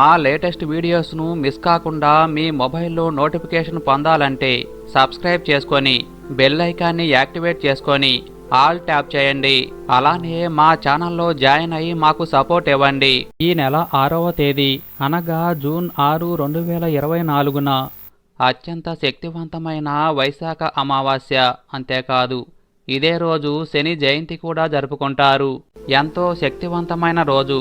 మా latest వీడియోస్ను miss కాకుండా మీ మొబైల్లో నోటిఫికేషన్ పొందాలంటే సబ్స్క్రైబ్ చేసుకొని బెల్ ఐకాన్ని యాక్టివేట్ చేసుకొని ఆల్ ట్యాప్ చేయండి. అలానే మా ఛానల్లో జాయిన్ అయ్యి మాకు సపోర్ట్ ఇవ్వండి. ఈ నెల ఆరవ తేదీ అనగా జూన్ ఆరు రెండు వేల ఇరవై నాలుగున అత్యంత శక్తివంతమైన వైశాఖ అమావాస్య. అంతేకాదు ఇదే రోజు శని జయంతి కూడా జరుపుకుంటారు. ఎంతో శక్తివంతమైన రోజు.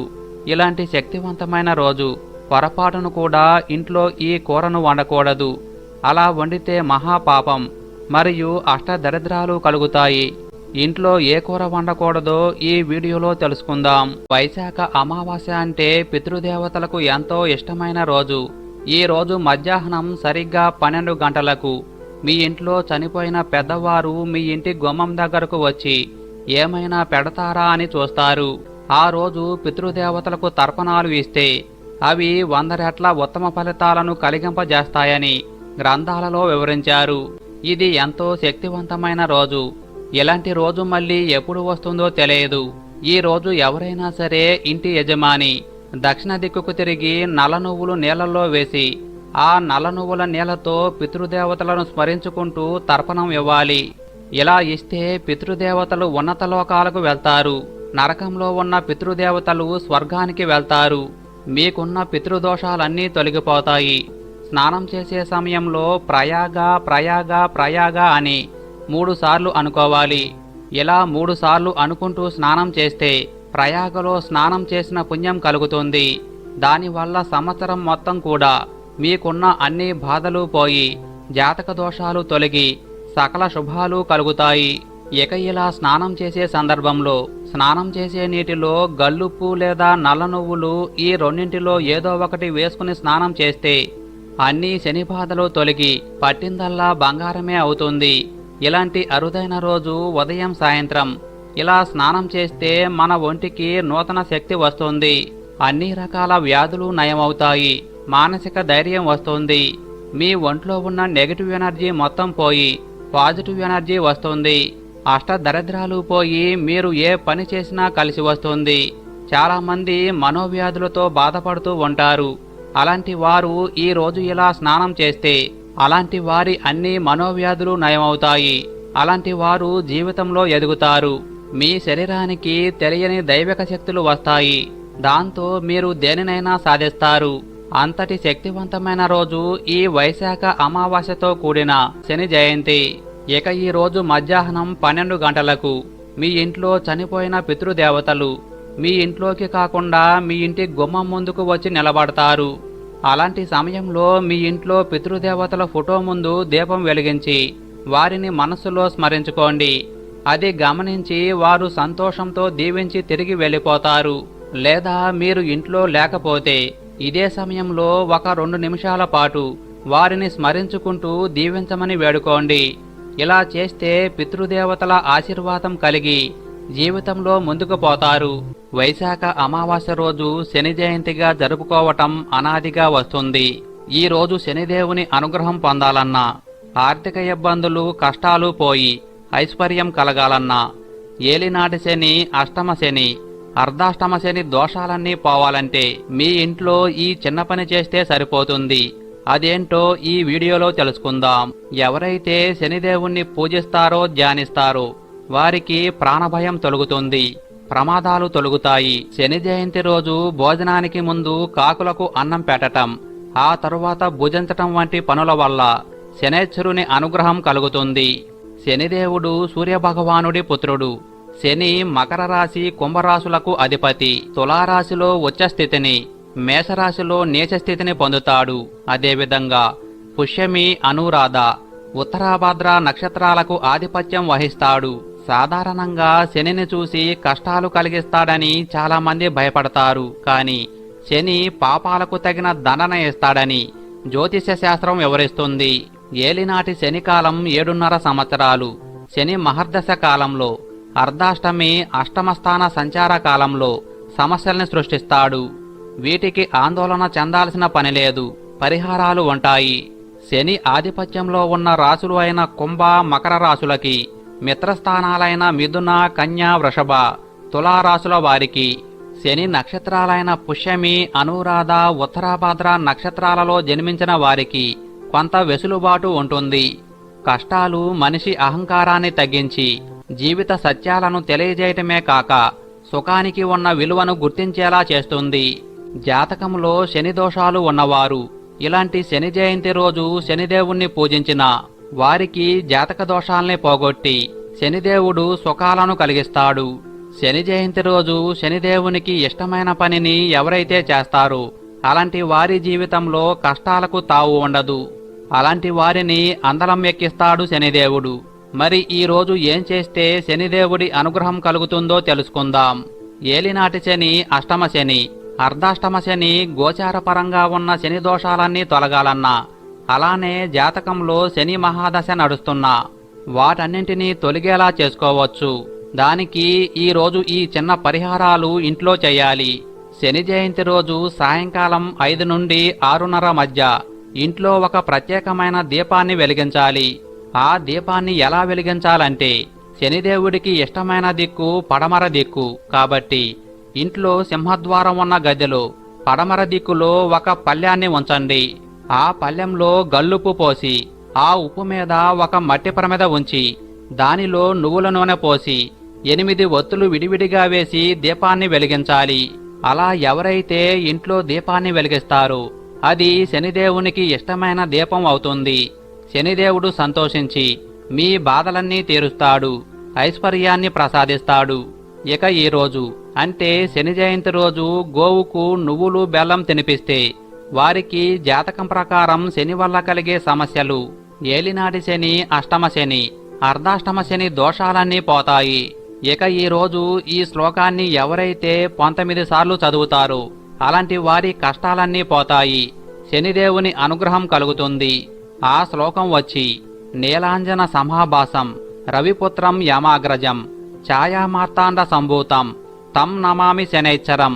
ఇలాంటి శక్తివంతమైన రోజు పొరపాటును కూడా ఇంట్లో ఈ కూరను వండకూడదు. అలా వండితే మహాపాపం. మరియు అష్టదరిద్రాలు కలుగుతాయి. ఇంట్లో ఏ కూర వండకూడదో ఈ వీడియోలో తెలుసుకుందాం. వైశాఖ అమావాస్య అంటే పితృదేవతలకు ఎంతో ఇష్టమైన రోజు. ఈ రోజు మధ్యాహ్నం సరిగ్గా పన్నెండు గంటలకు. మీ ఇంట్లో చనిపోయిన పెద్దవారు మీ ఇంటి గుమ్మం దగ్గరకు వచ్చి ఏమైనా పెడతారా? అని చూస్తారు. ఆ రోజు పితృదేవతలకు తర్పణాలు ఇస్తే అవి వంద రెట్ల ఉత్తమ ఫలితాలను కలిగింపజేస్తాయని గ్రంథాలలో వివరించారు. ఇది ఎంతో శక్తివంతమైన రోజు. ఇలాంటి రోజు మళ్ళీ ఎప్పుడు వస్తుందో తెలియదు. ఈ రోజు ఎవరైనా సరే ఇంటి యజమాని దక్షిణ దిక్కుకు తిరిగి నల్ల నువ్వులు నీళ్ళలో వేసి ఆ నల్ల నువ్వుల నీళ్ళతో పితృదేవతలను స్మరించుకుంటూ తర్పణం ఇవ్వాలి. ఇలా ఇస్తే పితృదేవతలు ఉన్నత లోకాలకు వెళ్తారు. నరకంలో ఉన్న పితృదేవతలు స్వర్గానికి వెళ్తారు. మీకున్న పితృదోషాలన్నీ తొలగిపోతాయి. స్నానం చేసే సమయంలో ప్రయాగ ప్రయాగ ప్రయాగ అని మూడు సార్లు అనుకోవాలి. ఇలా మూడు సార్లు అనుకుంటూ స్నానం చేస్తే ప్రయాగలో స్నానం చేసిన పుణ్యం కలుగుతుంది. దానివల్ల సంవత్సరం మొత్తం కూడా మీకున్న అన్ని బాధలు పోయి జాతక దోషాలు తొలగి సకల శుభాలు కలుగుతాయి. ఇక ఇలా స్నానం చేసే సందర్భంలో స్నానం చేసే నీటిలో గల్లుప్పు లేదా నల్ల నువ్వులు ఈ రెండింటిలో ఏదో ఒకటి వేసుకుని స్నానం చేస్తే అన్ని శని బాధలు తొలగి పట్టిందల్లా బంగారమే అవుతుంది. ఇలాంటి అరుదైన రోజు ఉదయం సాయంత్రం ఇలా స్నానం చేస్తే మన ఒంటికి నూతన శక్తి వస్తుంది. అన్ని రకాల వ్యాధులు నయమవుతాయి. మానసిక ధైర్యం వస్తుంది. మీ ఒంట్లో ఉన్న నెగటివ్ ఎనర్జీ మొత్తం పోయి పాజిటివ్ ఎనర్జీ వస్తుంది. అష్టదరిద్రాలు పోయి మీరు ఏ పని చేసినా కలిసి వస్తుంది. చాలామంది మనోవ్యాధులతో బాధపడుతూ ఉంటారు. అలాంటి వారు ఈ రోజు ఇలా స్నానం చేస్తే అలాంటి వారి అన్ని మనోవ్యాధులు నయమవుతాయి. అలాంటి వారు జీవితంలో ఎదుగుతారు. మీ శరీరానికి తెలియని దైవిక శక్తులు వస్తాయి. దాంతో మీరు దేనినైనా సాధిస్తారు. అంతటి శక్తివంతమైన రోజు ఈ వైశాఖ అమావాస్యతో కూడిన శని జయంతి. ఇక ఈ రోజు మధ్యాహ్నం పన్నెండు గంటలకు మీ ఇంట్లో చనిపోయిన పితృదేవతలు మీ ఇంట్లోకి కాకుండా మీ ఇంటి గుమ్మం ముందుకు వచ్చి నిలబడతారు. అలాంటి సమయంలో మీ ఇంట్లో పితృదేవతల ఫోటో ముందు దీపం వెలిగించి వారిని మనస్సులో స్మరించుకోండి. అది గమనించి వారు సంతోషంతో దీవించి తిరిగి వెళ్ళిపోతారు. లేదా మీరు ఇంట్లో లేకపోతే ఇదే సమయంలో ఒక రెండు నిమిషాల పాటు వారిని స్మరించుకుంటూ దీవించమని వేడుకోండి. ఇలా చేస్తే పితృదేవతల ఆశీర్వాదం కలిగి జీవితంలో ముందుకు పోతారు. వైశాఖ అమావాస్య రోజు శని జయంతిగా జరుపుకోవటం అనాదిగా వస్తుంది. ఈ రోజు శనిదేవుని అనుగ్రహం పొందాలన్నా ఆర్థిక ఇబ్బందులు కష్టాలు పోయి ఐశ్వర్యం కలగాలన్నా ఏలినాటి శని అష్టమ శని అర్ధాష్టమ శని దోషాలన్నీ పోవాలంటే మీ ఇంట్లో ఈ చిన్న పని చేస్తే సరిపోతుంది. అదేంటో ఈ వీడియోలో తెలుసుకుందాం. ఎవరైతే శనిదేవుణ్ణి పూజిస్తారో ధ్యానిస్తారో వారికి ప్రాణభయం తొలుగుతుంది. ప్రమాదాలు తొలుగుతాయి. శని జయంతి రోజు భోజనానికి ముందు కాకులకు అన్నం పెట్టటం ఆ తరువాత భుజించటం వంటి పనుల వల్ల శనేశ్వరుని అనుగ్రహం కలుగుతుంది. శనిదేవుడు సూర్యభగవానుడి పుత్రుడు. శని మకర రాశి కుంభరాశులకు అధిపతి. తులారాశిలో ఉచ్చస్థితిని మేషరాశిలో నీచస్థితిని పొందుతాడు. అదేవిధంగా పుష్యమి అనురాధ ఉత్తరాభద్ర నక్షత్రాలకు ఆధిపత్యం వహిస్తాడు. సాధారణంగా శనిని చూసి కష్టాలు కలిగిస్తాడని చాలామంది భయపడతారు. కానీ శని పాపాలకు తగిన దండన ఇస్తాడని జ్యోతిష్య శాస్త్రం వివరిస్తుంది. ఏలినాటి శనికాలం ఏడున్నర సంవత్సరాలు. శని మహర్దశ కాలంలో అర్ధాష్టమి అష్టమ స్థాన సంచార కాలంలో సమస్యల్ని సృష్టిస్తాడు. వీటికి ఆందోళన చెందాల్సిన పని లేదు పరిహారాలు ఉంటాయి. శని ఆధిపత్యంలో ఉన్న రాశులు అయిన కుంభ మకర రాశులకి మిత్రస్థానాలైన మిథున కన్య వృషభ తులారాశుల వారికి శని నక్షత్రాలైన పుష్యమి అనురాధ ఉత్తరాభాద్ర నక్షత్రాలలో జన్మించిన వారికి కొంత వెసులుబాటు ఉంటుంది. కష్టాలు మనిషి అహంకారాన్ని తగ్గించి జీవిత సత్యాలను తెలియజేయటమే కాక సుఖానికి ఉన్న విలువను గుర్తించేలా చేస్తుంది. జాతకంలో శని దోషాలు ఉన్నవారు. ఇలాంటి శని జయంతి రోజు శనిదేవుణ్ణి పూజించిన వారికి జాతక దోషాల్ని పోగొట్టి శనిదేవుడు సుఖాలను కలిగిస్తాడు. శని జయంతి రోజు శనిదేవునికి ఇష్టమైన పనిని ఎవరైతే చేస్తారో అలాంటి వారి జీవితంలో కష్టాలకు తావు ఉండదు. అలాంటి వారిని అందలం ఎక్కిస్తాడు శనిదేవుడు. మరి ఈ రోజు ఏం చేస్తే శనిదేవుడి అనుగ్రహం కలుగుతుందో తెలుసుకుందాం. ఏలినాటి శని అష్టమ శని. అర్ధాష్టమ శని గోచారపరంగా ఉన్న శని దోషాలన్నీ తొలగాలన్నా. అలానే జాతకంలో శని మహాదశ నడుస్తున్నా. వాటన్నింటినీ తొలగేలా చేసుకోవచ్చు. దానికి ఈరోజు ఈ చిన్న పరిహారాలు ఇంట్లో చేయాలి. శని జయంతి రోజు సాయంకాలం ఐదు నుండి ఆరున్నర మధ్య ఇంట్లో ఒక ప్రత్యేకమైన దీపాన్ని వెలిగించాలి. ఆ దీపాన్ని ఎలా వెలిగించాలంటే శనిదేవుడికి ఇష్టమైన దిక్కు పడమర దిక్కు కాబట్టి ఇంట్లో సింహద్వారం ఉన్న గదిలో పడమర దిక్కులో ఒక పళ్ళ్యాన్ని ఉంచండి. ఆ పళ్ళెంలో గల్లుప్పు పోసి ఆ ఉప్పు మీద ఒక మట్టి ప్రమిద ఉంచి దానిలో నువ్వుల నూనె పోసి ఎనిమిది ఒత్తులు విడివిడిగా వేసి దీపాన్ని వెలిగించాలి. అలా ఎవరైతే ఇంట్లో దీపాన్ని వెలిగిస్తారో అది శనిదేవునికి ఇష్టమైన దీపం అవుతుంది. శనిదేవుడు సంతోషించి మీ బాధలన్నీ తీరుస్తాడు ఐశ్వర్యాన్ని ప్రసాదిస్తాడు. ఇక ఈరోజు అంటే శని జయంతి రోజు గోవుకు నువ్వులు బెల్లం తినిపిస్తే వారికి జాతకం ప్రకారం శని వల్ల కలిగే సమస్యలు. ఏలినాటి శని అష్టమ శని అర్ధాష్టమ శని దోషాలన్నీ పోతాయి. ఇక ఈ రోజు ఈ శ్లోకాన్ని ఎవరైతే పంతొమ్మిది సార్లు చదువుతారో అలాంటి వారి కష్టాలన్నీ పోతాయి. శనిదేవుని అనుగ్రహం కలుగుతుంది. ఆ శ్లోకం వచ్చి నీలాంజన సమాభాసం రవిపుత్రం యమాగ్రజం ఛాయామార్తాండ సంభూతం తం నమామి శనైచ్చరం.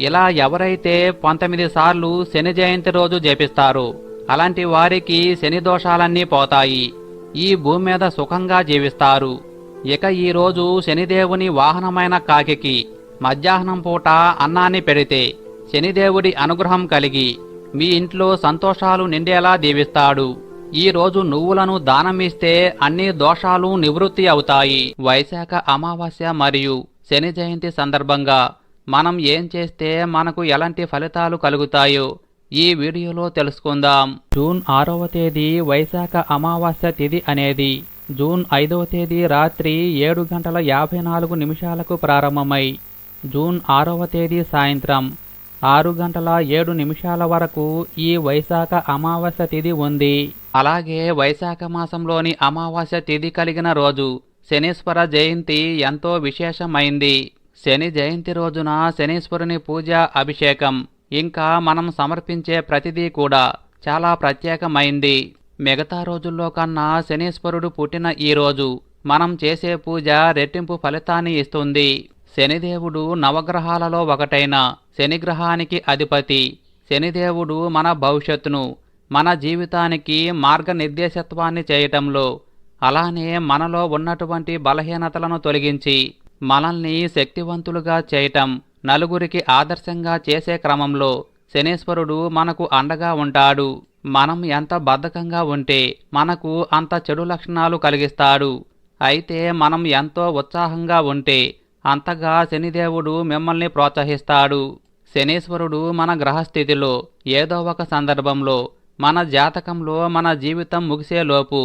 ఇలా ఎవరైతే పంతొమ్మిది సార్లు శని జయంతి రోజు జపిస్తారు అలాంటి వారికి శని దోషాలన్నీ పోతాయి. ఈ భూమి మీద సుఖంగా జీవిస్తారు. ఇక ఈరోజు శనిదేవుని వాహనమైన కాకికి మధ్యాహ్నం పూట అన్నాన్ని పెడితే శనిదేవుడి అనుగ్రహం కలిగి మీ ఇంట్లో సంతోషాలు నిండేలా దీవిస్తాడు. ఈరోజు నువ్వులను దానం ఇస్తే అన్ని దోషాలు నివృత్తి అవుతాయి. వైశాఖ అమావాస్య మరియు శని జయంతి సందర్భంగా మనం ఏం చేస్తే మనకు ఎలాంటి ఫలితాలు కలుగుతాయో ఈ వీడియోలో తెలుసుకుందాం. జూన్ ఆరవ తేదీ వైశాఖ అమావాస్య తిథి అనేది జూన్ ఐదవ తేదీ రాత్రి ఏడు గంటల యాభై నాలుగు నిమిషాలకు ప్రారంభమై జూన్ ఆరవ తేదీ సాయంత్రం ఆరు గంటల ఏడు నిమిషాల వరకు ఈ వైశాఖ అమావాస్య తిథి ఉంది. అలాగే వైశాఖ మాసంలోని అమావాస్య తిథి కలిగిన రోజు శనీశ్వర జయంతి ఎంతో విశేషమైంది. శని జయంతి రోజున శనీశ్వరుని పూజ అభిషేకం ఇంకా మనం సమర్పించే ప్రతిదీ కూడా చాలా ప్రత్యేకమైంది. మిగతా రోజుల్లో కన్నా శనీశ్వరుడు పుట్టిన ఈ రోజు మనం చేసే పూజ రెట్టింపు ఫలితాన్ని ఇస్తుంది. శనిదేవుడు నవగ్రహాలలో ఒకటైన శనిగ్రహానికి అధిపతి. శనిదేవుడు మన భవిష్యత్తును మన జీవితానికి మార్గనిర్దేశత్వాన్ని చేయటంలో అలానే మనలో ఉన్నటువంటి బలహీనతలను తొలగించి మనల్ని శక్తివంతులుగా చేయటం నలుగురికి ఆదర్శంగా చేసే క్రమంలో శనీశ్వరుడు మనకు అండగా ఉంటాడు. మనం ఎంత బద్ధకంగా ఉంటే మనకు అంత చెడు లక్షణాలు కలిగిస్తాడు. అయితే మనం ఎంతో ఉత్సాహంగా ఉంటే అంతగా శనిదేవుడు మిమ్మల్ని ప్రోత్సహిస్తాడు. శనీశ్వరుడు మన గ్రహస్థితిలో ఏదో ఒక సందర్భంలో మన జాతకంలో మన జీవితం ముగిసేలోపు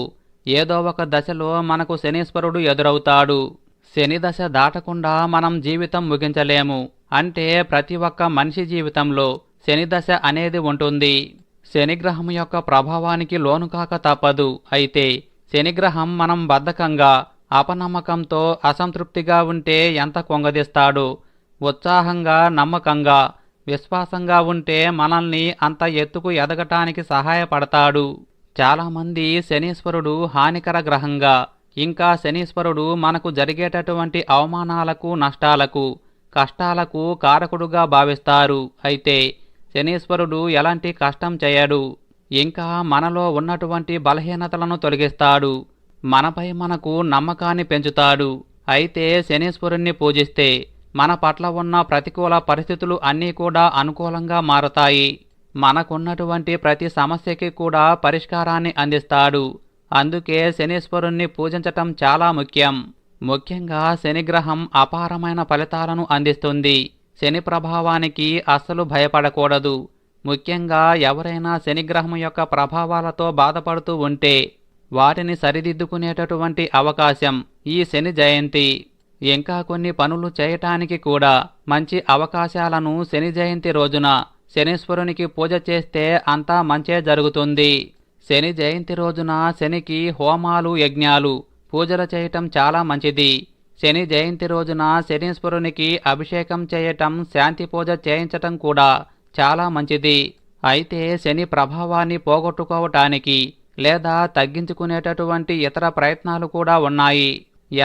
ఏదో ఒక దశలో మనకు శనీశ్వరుడు ఎదురవుతాడు. శని దశ దాటకుండా మనం జీవితం ముగించలేము. అంటే ప్రతి ఒక్క మనిషి జీవితంలో శని దశ అనేది ఉంటుంది. శనిగ్రహం యొక్క ప్రభావానికి లోను కాక తప్పదు. అయితే శనిగ్రహం మనం బద్ధకంగా అపనమ్మకంతో అసంతృప్తిగా ఉంటే ఎంత కొంగదీస్తాడో? ఉత్సాహంగా నమ్మకంగా విశ్వాసంగా ఉంటే మనల్ని అంత ఎత్తుకు ఎదగటానికి సహాయపడతాడు. చాలామంది శనీశ్వరుడు హానికర గ్రహంగా ఇంకా శనీశ్వరుడు మనకు జరిగేటటువంటి అవమానాలకు నష్టాలకు కష్టాలకు కారకుడుగా భావిస్తారు. అయితే శనీశ్వరుడు ఎలాంటి కష్టం చేయడు. ఇంకా మనలో ఉన్నటువంటి బలహీనతలను తొలగిస్తాడు. మనపై మనకు నమ్మకాన్ని పెంచుతాడు. అయితే శనీశ్వరుణ్ణి పూజిస్తే మన పట్ల ఉన్న ప్రతికూల పరిస్థితులు అన్నీ కూడా అనుకూలంగా మారతాయి. మనకున్నటువంటి ప్రతి సమస్యకి కూడా పరిష్కారాన్ని అందిస్తాడు. అందుకే శనీశ్వరుణ్ణి పూజించటం చాలా ముఖ్యం. ముఖ్యంగా శనిగ్రహం అపారమైన ఫలితాలను అందిస్తుంది. శని ప్రభావానికి అస్సలు భయపడకూడదు. ముఖ్యంగా ఎవరైనా శనిగ్రహం యొక్క ప్రభావాలతో బాధపడుతూ ఉంటే వాటిని సరిదిద్దుకునేటటువంటి అవకాశం ఈ శని జయంతి. ఇంకా కొన్ని పనులు చేయటానికి కూడా మంచి అవకాశాలను శని జయంతి రోజున శనీశ్వరునికి పూజ చేస్తే అంతా మంచే జరుగుతుంది. శని జయంతి రోజున శనికి హోమాలు యజ్ఞాలు. పూజలు చేయటం చాలా మంచిది. శని జయంతి రోజున శనీశ్వరునికి అభిషేకం చేయటం శాంతి పూజ చేయించటం కూడా చాలా మంచిది. అయితే శని ప్రభావాన్ని పోగొట్టుకోవటానికి లేదా తగ్గించుకునేటటువంటి ఇతర ప్రయత్నాలు కూడా ఉన్నాయి.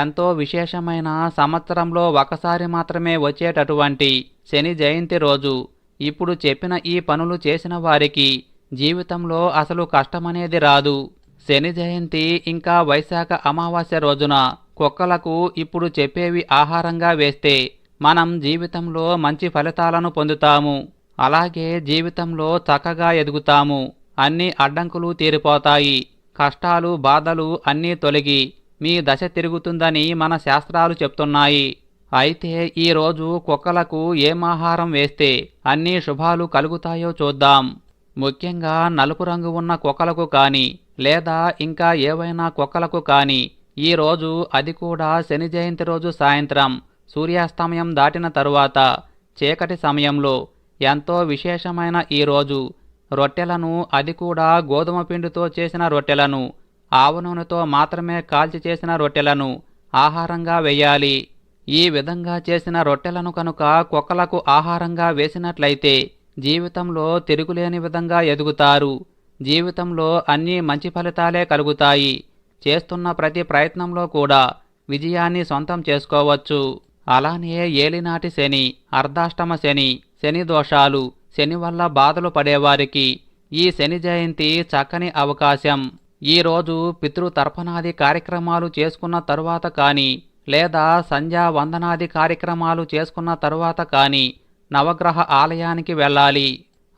ఎంతో విశేషమైన సంవత్సరంలో ఒకసారి మాత్రమే వచ్చేటటువంటి శని జయంతి రోజు ఇప్పుడు చెప్పిన ఈ పనులు చేసిన వారికి జీవితంలో అసలు కష్టమనేది రాదు. శని జయంతి ఇంకా వైశాఖ అమావాస్య రోజున కుక్కలకు ఇప్పుడు చెప్పేవి ఆహారంగా వేస్తే మనం జీవితంలో మంచి ఫలితాలను పొందుతాము. అలాగే జీవితంలో చక్కగా ఎదుగుతాము. అన్ని అడ్డంకులు తీరిపోతాయి. కష్టాలు బాధలు అన్నీ తొలగి మీ దశ తిరుగుతుందని మన శాస్త్రాలు చెప్తున్నాయి. అయితే ఈరోజు కుక్కలకు ఏం ఆహారం వేస్తే అన్ని శుభాలు కలుగుతాయో చూద్దాం. ముఖ్యంగా నలుపు రంగు ఉన్న కుక్కలకు కానీ లేదా ఇంకా ఏవైనా కుక్కలకు కానీ ఈ రోజు అది కూడా శని జయంతి రోజు సాయంత్రం సూర్యాస్తమయం దాటిన తరువాత చీకటి సమయంలో ఎంతో విశేషమైన ఈ రోజు రొట్టెలను అది కూడా గోధుమ పిండితో చేసిన రొట్టెలను ఆవ నూనెతో మాత్రమే కాల్చి చేసిన రొట్టెలను ఆహారంగా వేయాలి. ఈ విధంగా చేసిన రొట్టెలను కనుక కుక్కలకు ఆహారంగా వేసినట్లయితే జీవితంలో తిరుగులేని విధంగా ఎదుగుతారు. జీవితంలో అన్ని మంచి ఫలితాలే కలుగుతాయి. చేస్తున్న ప్రతి ప్రయత్నంలో కూడా విజయాన్ని సొంతం చేసుకోవచ్చు. అలానే ఏలినాటి శని అర్ధాష్టమ శని శని దోషాలు శని వల్ల బాధలు పడేవారికి ఈ శని జయంతి చక్కని అవకాశం. ఈ రోజు పితృతర్పణాది కార్యక్రమాలు చేసుకున్న తరువాత కానీ లేదా సంధ్యా వందనాది కార్యక్రమాలు చేసుకున్న తరువాత కానీ నవగ్రహ ఆలయానికి వెళ్ళాలి.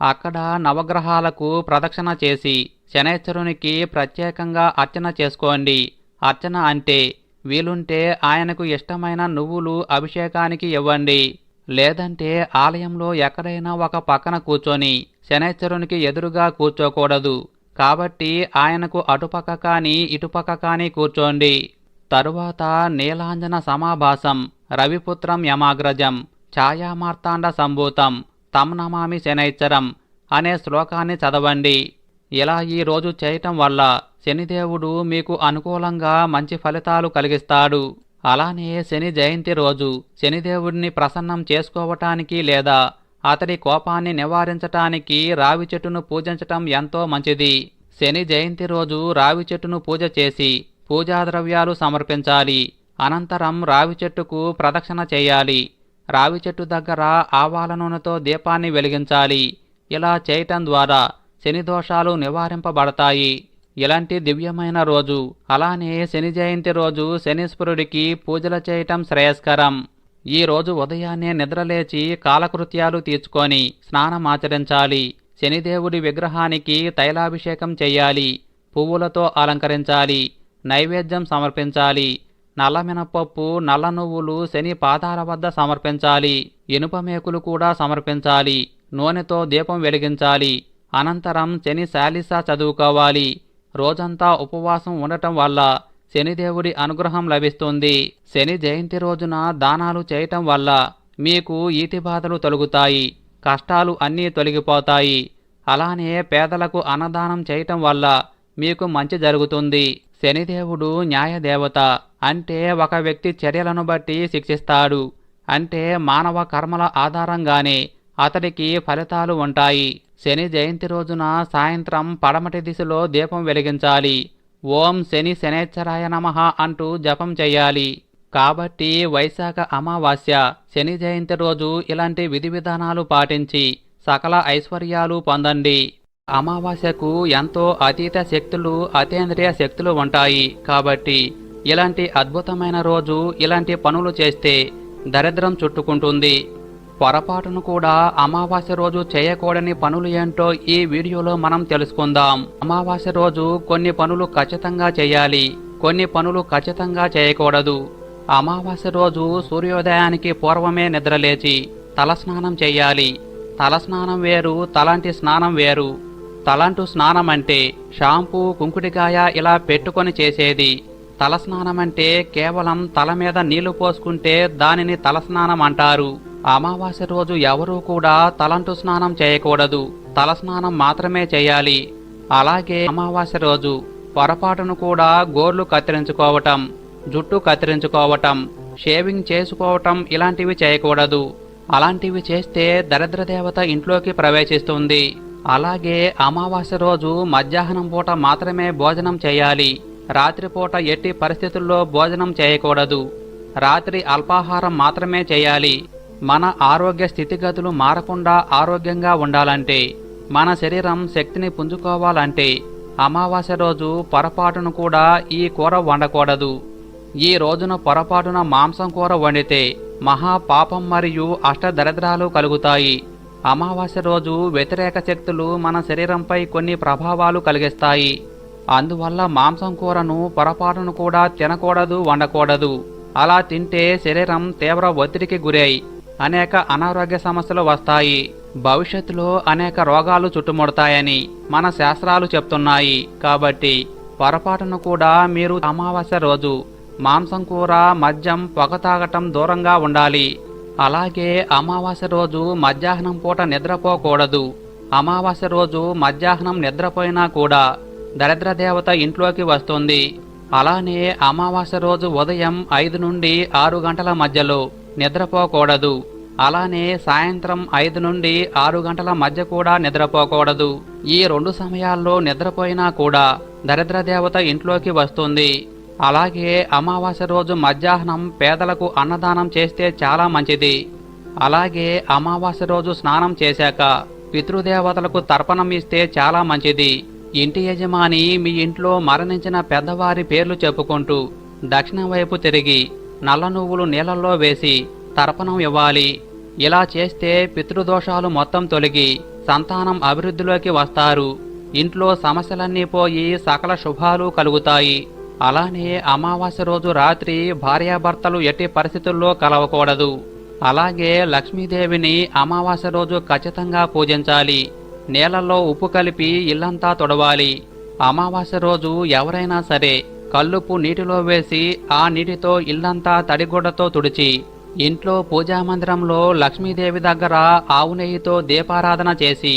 అక్కడ నవగ్రహాలకు ప్రదక్షిణ చేసి శనేశ్వరునికి ప్రత్యేకంగా అర్చన చేసుకోండి. అర్చన అంటే వీలుంటే ఆయనకు ఇష్టమైన నువ్వులు అభిషేకానికి ఇవ్వండి. లేదంటే ఆలయంలో ఎక్కడైనా ఒక పక్కన కూర్చొని శనేశ్వరునికి ఎదురుగా కూర్చోకూడదు. కాబట్టి ఆయనకు అటుపక్క కానీ ఇటుపక్క కానీ కూర్చోండి. తరువాత నీలాంజన సమాభాసం రవిపుత్రం యమాగ్రజం ఛాయామార్తాండ సంభూతం తమ్నమామి నమామి శనైచ్చరం అనే శ్లోకాన్ని చదవండి. ఇలా ఈ రోజు చేయటం వల్ల శనిదేవుడు మీకు అనుకూలంగా మంచి ఫలితాలు కలిగిస్తాడు. అలానే శని జయంతి రోజు శనిదేవుడిని ప్రసన్నం చేసుకోవటానికి లేదా అతడి కోపాన్ని నివారించటానికి రావి చెట్టును పూజించటం ఎంతో మంచిది. శని జయంతి రోజు రావి చెట్టును పూజ చేసి పూజా ద్రవ్యాలు సమర్పించాలి. అనంతరం రావి చెట్టుకు ప్రదక్షిణ చేయాలి. రావి చెట్టు దగ్గర ఆవాల నూనెతో దీపాన్ని వెలిగించాలి. ఇలా చేయటం ద్వారా శని దోషాలు నివారింపబడతాయి. ఇలాంటి దివ్యమైన రోజు. అలానే శని జయంతి రోజు శనీశ్వరుడికి పూజలు చేయటం శ్రేయస్కరం. ఈ రోజు ఉదయాన్నే నిద్రలేచి కాలకృత్యాలు తీర్చుకొని స్నానమాచరించాలి శనిదేవుడి విగ్రహానికి తైలాభిషేకం చేయాలి. పువ్వులతో అలంకరించాలి. నైవేద్యం సమర్పించాలి. నల్ల మినపప్పు నల్ల నువ్వులు శని పాదాల వద్ద సమర్పించాలి. ఇనుప మేకులు కూడా సమర్పించాలి. నూనెతో దీపం వెలిగించాలి. అనంతరం శని శాలిసా చదువుకోవాలి. రోజంతా ఉపవాసం ఉండటం వల్ల శనిదేవుడి అనుగ్రహం లభిస్తుంది. శని జయంతి రోజున దానాలు చేయటం వల్ల మీకు ఈతి బాధలు తొలగుతాయి. కష్టాలు అన్నీ తొలగిపోతాయి. అలానే పేదలకు అన్నదానం చేయటం వల్ల మీకు మంచి జరుగుతుంది. శనిదేవుడు న్యాయదేవత అంటే ఒక వ్యక్తి చర్యలను బట్టి శిక్షిస్తాడు. అంటే మానవ కర్మల ఆధారంగానే అతడికి ఫలితాలు ఉంటాయి. శని జయంతి రోజున సాయంత్రం పడమటి దిశలో దీపం వెలిగించాలి. ఓం శని శనేశ్వరాయ నమః అంటూ జపం చెయ్యాలి కాబట్టి వైశాఖ అమావాస్య శని జయంతి రోజు ఇలాంటి విధి విధానాలు పాటించి సకల ఐశ్వర్యాలు పొందండి. అమావాస్యకు ఎంతో అతీత శక్తులు అతీంద్రియ శక్తులు ఉంటాయి. కాబట్టి ఇలాంటి అద్భుతమైన రోజు ఇలాంటి పనులు చేస్తే దరిద్రం చుట్టుకుంటుంది. పొరపాటును కూడా అమావాస్య రోజు చేయకూడని పనులు ఏంటో ఈ వీడియోలో మనం తెలుసుకుందాం. అమావాస్య రోజు కొన్ని పనులు ఖచ్చితంగా చేయాలి కొన్ని పనులు ఖచ్చితంగా చేయకూడదు. అమావాస్య రోజు సూర్యోదయానికి పూర్వమే నిద్రలేచి తలస్నానం చేయాలి. తలస్నానం వేరు తలాంటి స్నానం వేరు. తలంటు స్నానం అంటే షాంపూ కుంకుడికాయ ఇలా పెట్టుకొని చేసేది. తలస్నానం అంటే కేవలం తల మీద నీళ్ళు పోసుకుంటే దానిని తలస్నానం అంటారు. అమావాస్య రోజు ఎవరూ కూడా తలంటు స్నానం చేయకూడదు. తలస్నానం మాత్రమే చేయాలి. అలాగే అమావాస్య రోజు పొరపాటును కూడా గోర్లు కత్తిరించుకోవటం జుట్టు కత్తిరించుకోవటం షేవింగ్ చేసుకోవటం ఇలాంటివి చేయకూడదు. అలాంటివి చేస్తే దరిద్రదేవత ఇంట్లోకి ప్రవేశిస్తుంది. అలాగే అమావాస్య రోజు మధ్యాహ్నం పూట మాత్రమే భోజనం చేయాలి. రాత్రిపూట ఎట్టి పరిస్థితుల్లో భోజనం చేయకూడదు. రాత్రి అల్పాహారం మాత్రమే చేయాలి. మన ఆరోగ్య స్థితిగతులు మారకుండా ఆరోగ్యంగా ఉండాలంటే మన శరీరం శక్తిని పుంజుకోవాలంటే అమావాస్య రోజు పొరపాటును కూడా ఈ కూర వండకూడదు. ఈ రోజున పొరపాటున మాంసం కూర వండితే మహా పాపం మరియు అష్టదరిద్రాలు కలుగుతాయి. అమావాస్య రోజు వ్యతిరేక శక్తులు మన శరీరంపై కొన్ని ప్రభావాలు కలిగిస్తాయి. అందువల్ల మాంసం కూరను పొరపాటును కూడా తినకూడదు వండకూడదు. అలా తింటే శరీరం తీవ్ర ఒత్తిడికి గురై అనేక అనారోగ్య సమస్యలు వస్తాయి. భవిష్యత్తులో అనేక రోగాలు చుట్టుముడతాయని మన శాస్త్రాలు చెప్తున్నాయి. కాబట్టి పొరపాటును కూడా మీరు అమావాస్య రోజు మాంసం కూర మద్యం పొగ తాగటం దూరంగా ఉండాలి. అలాగే అమావాస్య రోజు మధ్యాహ్నం పూట నిద్రపోకూడదు. అమావాస్య రోజు మధ్యాహ్నం నిద్రపోయినా కూడా దరిద్ర దేవత ఇంట్లోకి వస్తుంది. అలానే అమావాస్య రోజు ఉదయం ఐదు నుండి ఆరు గంటల మధ్యలో నిద్రపోకూడదు. అలానే సాయంత్రం ఐదు నుండి ఆరు గంటల మధ్య కూడా నిద్రపోకూడదు. ఈ రెండు సమయాల్లో నిద్రపోయినా కూడా దరిద్ర దేవత ఇంట్లోకి వస్తుంది. అలాగే అమావాస్య రోజు మధ్యాహ్నం పేదలకు అన్నదానం చేస్తే చాలా మంచిది. అలాగే అమావాస్య రోజు స్నానం చేశాక పితృదేవతలకు తర్పణం ఇస్తే చాలా మంచిది. ఇంటి యజమాని మీ ఇంట్లో మరణించిన పెద్దవారి పేర్లు చెప్పుకుంటూ దక్షిణం వైపు తిరిగి నల్ల నువ్వులు నీళ్ళల్లో వేసి తర్పణం ఇవ్వాలి. ఇలా చేస్తే పితృదోషాలు మొత్తం తొలగి సంతానం అభివృద్ధిలోకి వస్తారు. ఇంట్లో సమస్యలన్నీ పోయి సకల శుభాలు కలుగుతాయి. అలానే అమావాస్య రోజు రాత్రి భార్యాభర్తలు ఎట్టి పరిస్థితుల్లో కలవకూడదు. అలాగే లక్ష్మీదేవిని అమావాస్య రోజు ఖచ్చితంగా పూజించాలి. నీళ్ళల్లో ఉప్పు కలిపి ఇల్లంతా తొడవాలి. అమావాస్య రోజు ఎవరైనా సరే కల్లుపు నీటిలో వేసి ఆ నీటితో ఇల్లంతా తడిగుడ్డతో తుడిచి ఇంట్లో పూజామందిరంలో లక్ష్మీదేవి దగ్గర ఆవు నెయ్యితో దీపారాధన చేసి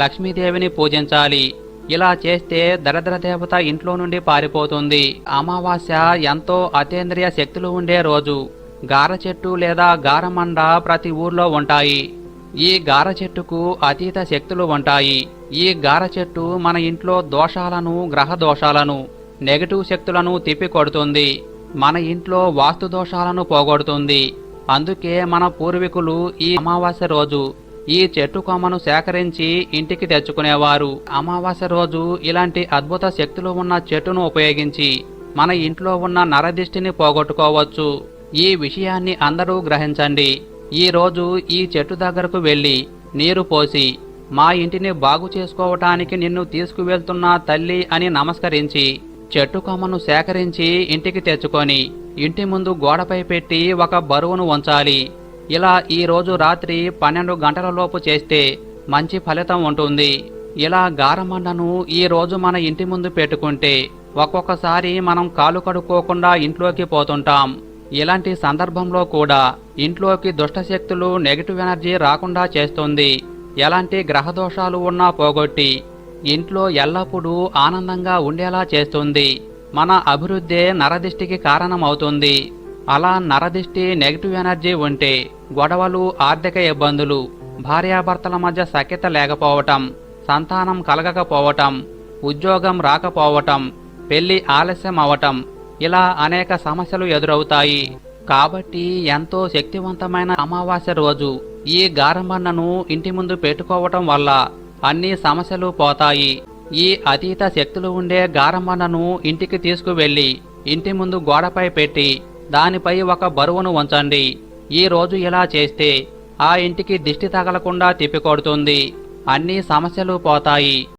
లక్ష్మీదేవిని పూజించాలి. ఇలా చేస్తే దరిద్ర దేవత ఇంట్లో నుండి పారిపోతుంది. అమావాస్య ఎంతో అతేంద్రియ శక్తులు ఉండే రోజు. గార చెట్టు లేదా గారమండ ప్రతి ఊర్లో ఉంటాయి. ఈ గార చెట్టుకు అతీత శక్తులు ఉంటాయి. ఈ గార చెట్టు మన ఇంట్లో దోషాలను గ్రహ దోషాలను నెగటివ్ శక్తులను తిప్పికొడుతుంది మన ఇంట్లో వాస్తు దోషాలను పోగొడుతుంది. అందుకే మన పూర్వీకులు ఈ అమావాస్య రోజు ఈ చెట్టు కొమ్మను సేకరించి ఇంటికి తెచ్చుకునేవారు. అమావాస్య రోజు ఇలాంటి అద్భుత శక్తులు ఉన్న చెట్టును ఉపయోగించి మన ఇంట్లో ఉన్న నరదిష్టిని పోగొట్టుకోవచ్చు. ఈ విషయాన్ని అందరూ గ్రహించండి. ఈ రోజు ఈ చెట్టు దగ్గరకు వెళ్ళి నీరు పోసి మా ఇంటిని బాగు చేసుకోవటానికి నిన్ను తీసుకువెళ్తున్న తల్లి అని నమస్కరించి చెట్టు కొమ్మను సేకరించి ఇంటికి తెచ్చుకొని ఇంటి ముందు గోడపై పెట్టి ఒక బరువును ఉంచాలి ఇలా ఈరోజు రాత్రి పన్నెండు గంటల లోపు చేస్తే మంచి ఫలితం ఉంటుంది. ఇలా గారమండను ఈ రోజు మన ఇంటి ముందు పెట్టుకుంటే ఒక్కొక్కసారి మనం కాలు కడుక్కోకుండా ఇంట్లోకి పోతుంటాం. ఇలాంటి సందర్భంలో కూడా ఇంట్లోకి దుష్టశక్తులు నెగిటివ్ ఎనర్జీ రాకుండా చేస్తుంది. ఎలాంటి గ్రహదోషాలు ఉన్నా పోగొట్టి ఇంట్లో ఎల్లప్పుడూ ఆనందంగా ఉండేలా చేస్తుంది. మన అభివృద్ధే నరదిష్టికి కారణమవుతుంది. అలా నరదిష్టి నెగిటివ్ ఎనర్జీ ఉంటే గొడవలు ఆర్థిక ఇబ్బందులు భార్యాభర్తల మధ్య సఖ్యత లేకపోవటం సంతానం కలగకపోవటం ఉద్యోగం రాకపోవటం పెళ్ళి ఆలస్యం అవటం ఇలా అనేక సమస్యలు ఎదురవుతాయి. కాబట్టి ఎంతో శక్తివంతమైన అమావాస్య రోజు ఈ గారమన్నను ఇంటి ముందు పెట్టుకోవటం వల్ల అన్ని సమస్యలు పోతాయి. ఈ అతీత శక్తులు ఉండే గారమన్నను ఇంటికి తీసుకువెళ్ళి ఇంటి ముందు గోడపై పెట్టి దానిపై ఒక బరువును ఉంచండి ఈ రోజు ఇలా చేస్తే ఆ ఇంటికి దిష్టి తగలకుండా తిప్పికొడుతుంది అన్ని సమస్యలు పోతాయి.